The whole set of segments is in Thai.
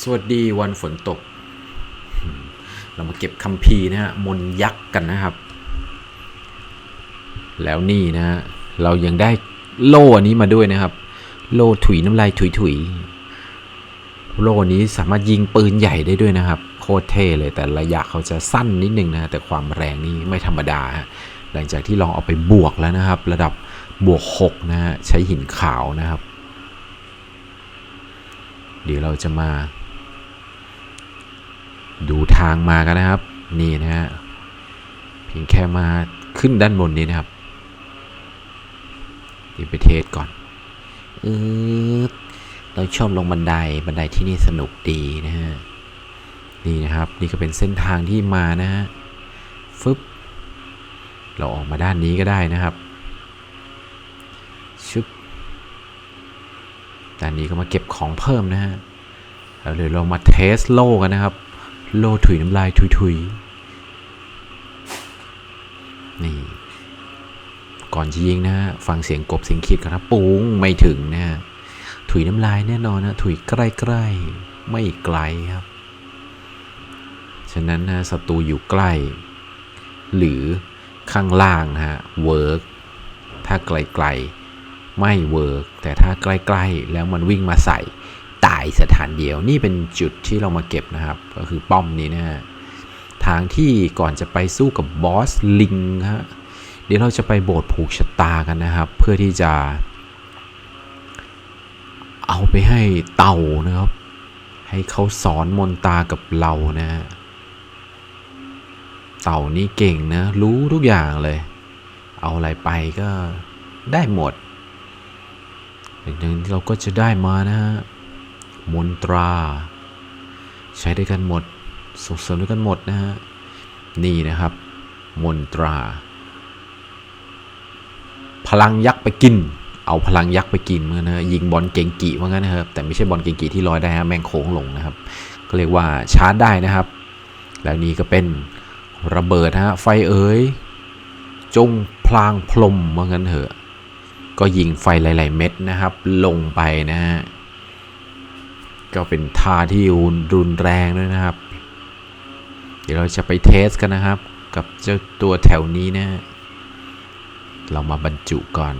สวัสดีวันฝนตก เรามาเก็บคัมภีร์นะฮะมนยักษ์กันนะครับ แล้วนี่นะฮะเรายังได้โล่อันนี้มาด้วยนะครับ โล่ถุยน้ำลายถุยถุยโล่นี้สามารถยิงปืนใหญ่ได้ด้วยนะครับ โคตรเท่เลยแต่ระยะเขาจะสั้นนิดนึงนะแต่ความแรงนี่ไม่ธรรมดาฮะหลังจากที่ลองเอาไปบวกแล้วนะครับ ระดับบวก6นะฮะใช้หินขาวนะครับ เดี๋ยวเราจะมา ดูทางมากันนะครับ นี่นะฮะเพียงแค่มาขึ้นด้านบนนี้นะครับดีไปเทสก่อนเออเราชอบลงบันไดบันไดที่นี่สนุกดีนะฮะนี่นะครับ นี่ก็เป็นเส้นทางที่มานะฮะฟึบเราออกมาด้านนี้ก็ได้นะครับชึบด้านนี้ก็มาเก็บของเพิ่มนะฮะแล้วเดี๋ยวเรามาเทสโลกันนะครับ โลถุยน้ำลายถุยถุยๆ นี่ ก่อนจะยิงนะฮะ ฟังเสียงกบเสียงขีดกันนะปุ้งไม่ถึงนะฮะ ถุยน้ำลายแน่นอนนะ ถุยใกล้ๆ ไม่ไกลครับ ฉะนั้นนะศัตรูอยู่ใกล้ หรือข้างล่างนะฮะ เวิร์กถ้าไกลๆ ไม่เวิร์กแต่ถ้าใกล้ๆ แล้วมันวิ่งมาใส่ ตายสถานเดียว นี่เป็นจุดที่เรามาเก็บนะครับ ก็คือป้อมนี้นะฮะทางที่ก่อนจะไปสู้กับบอสลิงฮะเดี๋ยวเราจะไปโบสถ์ผูกชะตากันนะครับ เพื่อที่จะ เอาไปให้เต่านะครับ ให้เขาสอนมนตากับเรานะฮะเต่านี่เก่งนะ รู้ทุกอย่างเลย เอาอะไรไปก็ได้หมดอย่างนึงเราก็จะได้มานะฮะ มนตรา ใช้ด้วยกันหมด ส่งเสริมด้วยกันหมดนะฮะ นี่นะครับ มนตรา พลังยักษ์ไปกิน เอาพลังยักษ์ไปกินเมื่อนะยิงบอลเก่งกีว่างั้นนะครับ แต่ไม่ใช่บอลเก่งกีที่ลอยได้ฮะแมงโค้งลงนะครับ ก็เรียกว่าชาร์จได้นะครับ แล้วนี่ก็เป็นระเบิดฮะไฟเอ๋ยจงพลางพลมว่างั้นเถอะ ก็ยิงไฟหลาย ๆ เม็ดนะครับ ลงไปนะฮะ ก็เป็นท่าที่รุนแรงด้วยนะครับ เดี๋ยวเราจะไปเทสกันนะครับ กับเจ้าตัวแถวนี้นะฮะเรามาบรรจุก่อน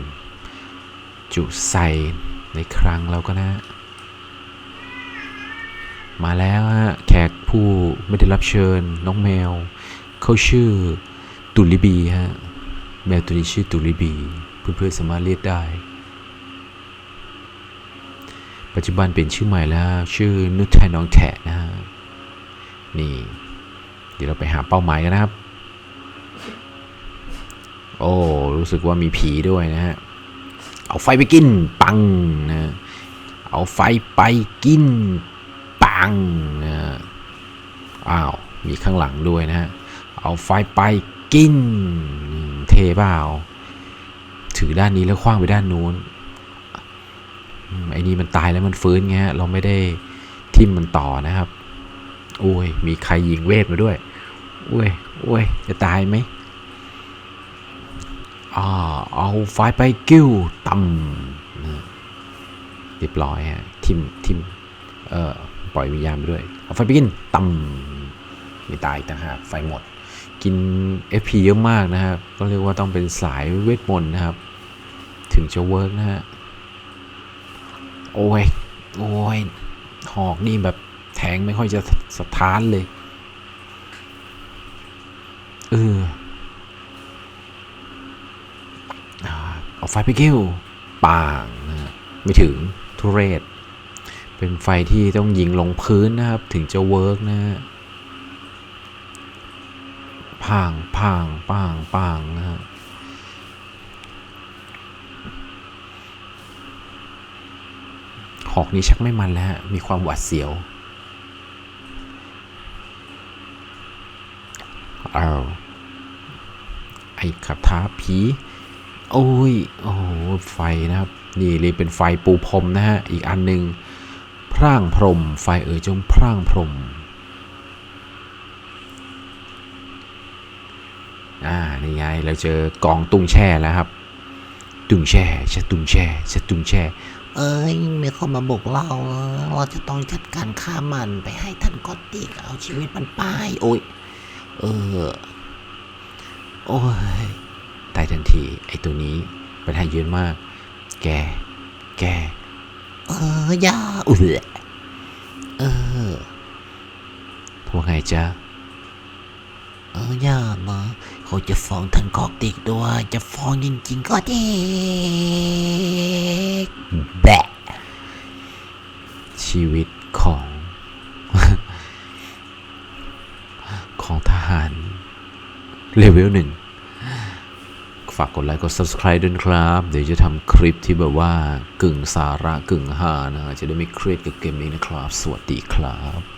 จุใส่ในครั้งเราก็นะ มาแล้วฮะแขกผู้ไม่ได้รับเชิญน้องแมว เขาชื่อตุลิบีฮะแมวตัวนี้ชื่อตุลิบี เพื่อนๆสามารถเรียกได้ ปัจจุบันเปลี่ยนชื่อใหม่แล้ว ชื่อนุชไทยน้องแฉะนะฮะนี่ เดี๋ยวเราไปหาเป้าหมายกันนะครับ โอ้รู้สึกว่ามีผีด้วยนะฮะเอาไฟไปกินปังนะเอาไฟไปกินปังนะอ้าวมีข้างหลังด้วยนะฮะเอาไฟไปกิน เทเปล่าถือด้านนี้แล้วคว้างไปด้านนู้น ไอ้นี่มันตายแล้วมันฟื้นไงฮะเราไม่ได้ทิมมันต่อนะครับโอ้ย มีใครยิงเวทมาด้วยโอ้ยโอ้ยจะตายไหมอ่าเอาไฟไปกิ้วต่ำนะเรียบร้อยฮะทิมทิมเอ่อปล่อยวิญญาณไปด้วย เอาไฟไปกินต่ำไม่ตายต่างหากไฟหมด กิน FP เยอะมากนะครับ ก็เรียกว่าต้องเป็นสายเวทมนต์นะครับ ถึงจะเวิร์กนะฮะ โอ้ย โอ้ย หอกนี่แบบแทงไม่ค่อยจะสถานเลย เอออ่าเอาไฟไปกิ้วป่างนะไม่ถึงทุเรศ เป็นไฟที่ต้องยิงลงพื้นนะครับ ถึงจะเวิร์กนะฮะพ่างพ่างป้างป้างนะฮะ อกนี้ชักไม่มันแล้วฮะมีความหวาดเสียวอ้าวไอ้คาถาผี โอ้ย โอ้โหไฟนะครับ นี่เลยเป็นไฟปูพรมนะฮะ อีกอันหนึ่งพร่างพรม ไฟเอ่ยจงพร่างพรมอ่า นี่ไง เราเจอกองตุ้งแช่แล้วครับ ตุ้งแช่ชะตุ้งแช่ชะตุ้งแช่ เอ้ยมีคนมาบุกเราเราจะต้องจัดการฆ่ามันไปให้ท่านกอตติกเอาชีวิตมันไปโอ้ยเออ โอ้ยตายทันทีไอ้ตัวนี้เป็นหายยืนมาก แก แก เอออย่าอุ้ยเออว่าไงจ๊ะเอออย่านะ เขาจะฟ้องท่านกอตติกด้วย จะฟ้องจริงๆก็เด็กแบะชีวิตของ ของทหารเลเวลหนึ่งฝากกดไลค์กด subscribe ด้วยครับ เดี๋ยวจะทำคลิปที่แบบว่ากึ่งสาระกึ่งฮานะจะได้ไม่เครียดกับเกมนี้นะครับ สวัสดีครับ